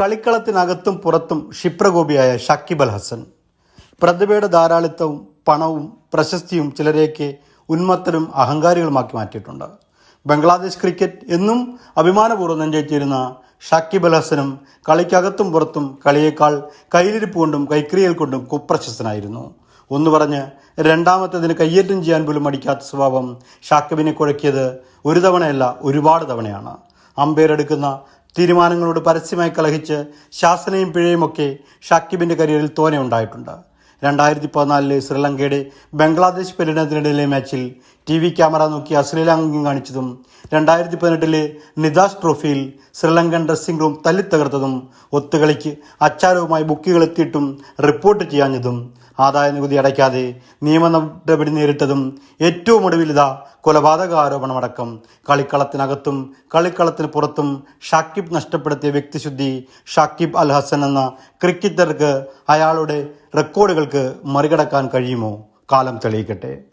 കളിക്കളത്തിനകത്തും പുറത്തും ക്ഷിപ്രകോപിയായ ഷക്കിബ് അൽ ഹസൻ. പ്രതിഭയുടെ ധാരാളിത്തവും പണവും പ്രശസ്തിയും ചിലരെയൊക്കെ ഉന്മത്തരും അഹങ്കാരികളുമാക്കി മാറ്റിയിട്ടുണ്ട്. ബംഗ്ലാദേശ് ക്രിക്കറ്റ് എന്നും അഭിമാനപൂർവം നെഞ്ചേറ്റിരുന്ന ഷക്കിബ് അൽ ഹസനും കളിക്കകത്തും പുറത്തും കളിയേക്കാൾ കയ്യിലിരിപ്പ് കൊണ്ടും കൈക്രിയൽ കൊണ്ടും കുപ്രശസ്തനായിരുന്നു. ഒന്ന് പറഞ്ഞ് രണ്ടാമത്തതിന് കയ്യേറ്റം ചെയ്യാൻ പോലും മടിക്കാത്ത സ്വഭാവം ഷാക്കിബിനെ കുഴക്കിയത് ഒരു തവണയല്ല ഒരുപാട് തവണയാണ്. അമ്പയർ എടുക്കുന്ന തീരുമാനങ്ങളോട് പരസ്യമായി കലഹിച്ച് ശാസനയും പിഴയുമൊക്കെ ഷാക്കിബിന്റെ കരിയറിൽ തോനെ ഉണ്ടായിട്ടുണ്ട്. രണ്ടായിരത്തി പതിനാലിലെ ശ്രീലങ്കയുടെ ബംഗ്ലാദേശ് പര്യടനത്തിനിടയിലെ മാച്ചിൽ ടി വി ക്യാമറ നോക്കി അശ്ലീലാംഗം കാണിച്ചതും രണ്ടായിരത്തി പതിനെട്ടിലെ നിദാസ് ട്രോഫിയിൽ ശ്രീലങ്കൻ ഡ്രസ്സിംഗ് റൂം തല്ലിത്തകർത്തതും ഒത്തുകളിക്ക് അച്ചാരവുമായി ബുക്കുകൾ എത്തിയിട്ടും റിപ്പോർട്ട് ചെയ്യാഞ്ഞതും ആദായ നികുതി അടയ്ക്കാതെ നിയമ നടപടി നേരിട്ടതും ഏറ്റവും ഒടുവിൽ ഇതാ കൊലപാതക ആരോപണമടക്കം കളിക്കളത്തിനകത്തും കളിക്കളത്തിന് പുറത്തും ഷാക്കിബ് നഷ്ടപ്പെടുത്തിയ വ്യക്തിശുദ്ധി ഷാക്കിബ് അൽ ഹസൻ എന്ന ക്രിക്കറ്റർക്ക് അയാളുടെ റെക്കോർഡുകൾക്ക് മറികടക്കാൻ കഴിയുമോ? കാലം തെളിയിക്കട്ടെ.